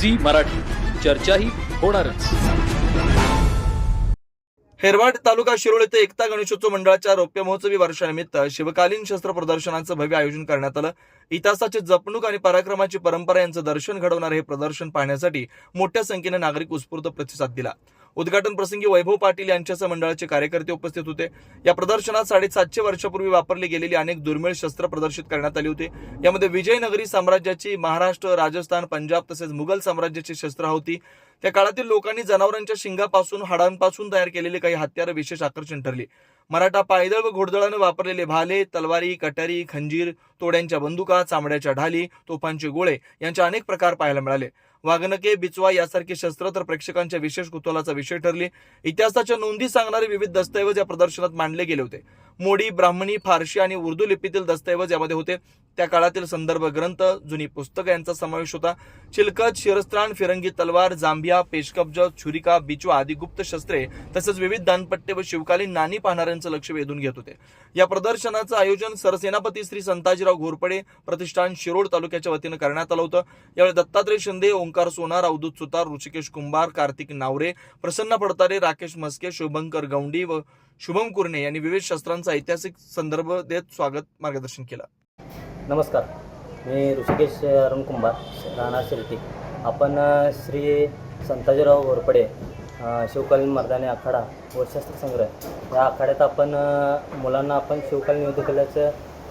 Zee Marathi. चर्चाही होणारच. हेरवाड तालुका शिरोळ येथे एकता गणेशोत्सव मंडळाच्या रौप्य महोत्सवी वर्षानिमित्त शिवकालीन शस्त्र प्रदर्शनाचं भव्य आयोजन करण्यात आलं. इतिहासाची जपणूक आणि पराक्रमाची परंपरा यांचं दर्शन घडवणारे हे प्रदर्शन पाहण्यासाठी मोठ्या संख्येने नागरिक उत्स्फूर्त प्रतिसाद दिला. उद्घाटन प्रसंगी वैभव पाटील यांच्यासह मंडळाचे कार्यकर्ते उपस्थित होते. या प्रदर्शनात साडेसातशे वर्षापूर्वी वापरली गेलेली अनेक दुर्मिळ शस्त्र प्रदर्शित करण्यात आली होती. यामध्ये विजयनगरी साम्राज्याची महाराष्ट्र राजस्थान पंजाब तसेच मुघल साम्राज्याची शस्त्र होती. त्या काळातील लोकांनी जनावरांच्या शिंगापासून हाडांपासून तयार केलेली काही हत्यारं विशेष आकर्षण ठरली. मराठा पायदळ व घोडदळानं वापरलेले भाले तलवारी कटारी खंजीर तोड्यांच्या बंदुका चामड्याच्या ढाली तोफांचे गोळे यांचे अनेक प्रकार पाहायला मिळाले. वागणके बिचवा यासारखी शस्त्र तर प्रेक्षकांच्या विशेष कुतूहलाचा विषय ठरली. इतिहासाच्या नोंदी सांगणारे विविध दस्तऐवज या प्रदर्शनात मांडले गेले होते. मोडी ब्राह्मणी फारशी आणि उर्दू लिपीतील दस्तऐवज यामध्ये होते. त्या काळातील संदर्भ ग्रंथ जुनी पुस्तकं यांचा समावेश होता. चिलकत शिरस्त्राण फिरंगी तलवार जांभिया पेशकब्ज छुरिका बिचवा आदी गुप्त शस्त्रे तसेच विविध दानपट्टे व शिवकालीन नाणी पाहणाऱ्यांचं लक्ष वेधून घेत होते. या प्रदर्शनाचं आयोजन सरसेनापती श्री संताजीराव घोरपडे प्रतिष्ठान शिरोड तालुक्याच्या वतीनं करण्यात आलं होतं. यावेळी दत्तात्रय शिंदे ओंकार सोनार अवधूत सुतार ऋषिकेश कुंभार कार्तिक नावरे प्रसन्न पडतारे राकेश मस्के शुभंकर गौंडी व शुभम कुर्णे यांनी विविध शस्त्रांचा ऐतिहासिक संदर्भ देत स्वागत मार्गदर्शन केलं. नमस्कार. मी ऋषिकेश अरुण कुंभार राहणार शिर्टी आपण श्री संताजीराव घोरपडे शिवकालीन मर्दानी आखाडा व शस्त्रसंग्रह या आखाड्यात आपण मुलांना आपण शिवकालीन युद्ध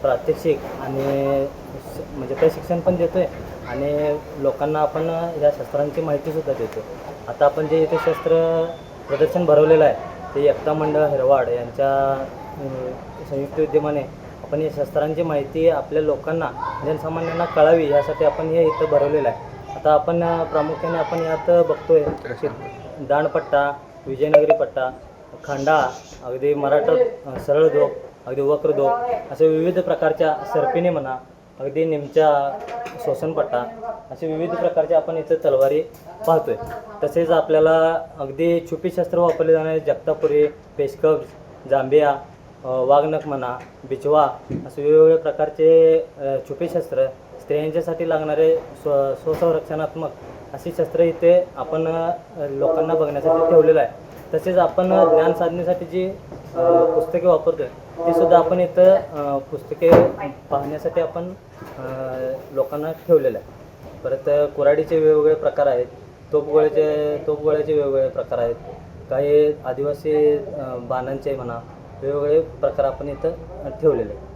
प्रात्यक्षिक आणि श- म्हणजे प्रशिक्षण पण देतो आहे आणि लोकांना आपण या शस्त्रांची माहितीसुद्धा देतो आता आपण जे इथे शस्त्र प्रदर्शन भरवलेलं आहे ते एकता मंडळ हिरवाड यांच्या संयुक्त विद्यमाने आपण या शस्त्रांची माहिती आपल्या लोकांना जनसामान्यांना कळावी यासाठी आपण हे इथं भरवलेलं आहे. आता आपण प्रामुख्याने आपण यात बघतोय की दांडपट्टा विजयनगरी पट्टा खंडा अगदी मराठा सरळ धोक अगदी वक्रदोग असे विविध प्रकारच्या सरपिणी म्हणा अगदी निमच्या शोषणपट्टा असे विविध प्रकारचे आपण इथं तलवारी पाहतोय. तसेच आपल्याला अगदी छुपी शस्त्र वापरले जाणारे जगतापुरी पेशकब जांभिया वाघनक म्हणा बिचवा असे वेगवेगळ्या प्रकारचे छुपी शस्त्र स्त्रियांच्यासाठी लागणारे स्व स्वसंरक्षणात्मक अशी शस्त्र इथे आपण लोकांना बघण्यासाठी ठेवलेलं आहे. तसेच आपण ज्ञान साधनेसाठी जी पुस्तके वापरतोय ते सुद्धा आपण इथं अ, पुस्तके पाहण्यासाठी आपण अ, लोकांना ठेवलेलं आहे परत कुऱ्हाडीचे वेगवेगळे प्रकार आहेत तोपगोळ्याचे तोपगोळ्याचे वेगवेगळे प्रकार आहेत काही आदिवासी अ, बाणांचे म्हणा वेगवेगळे प्रकार आपण इथं ठेवलेले आहेत.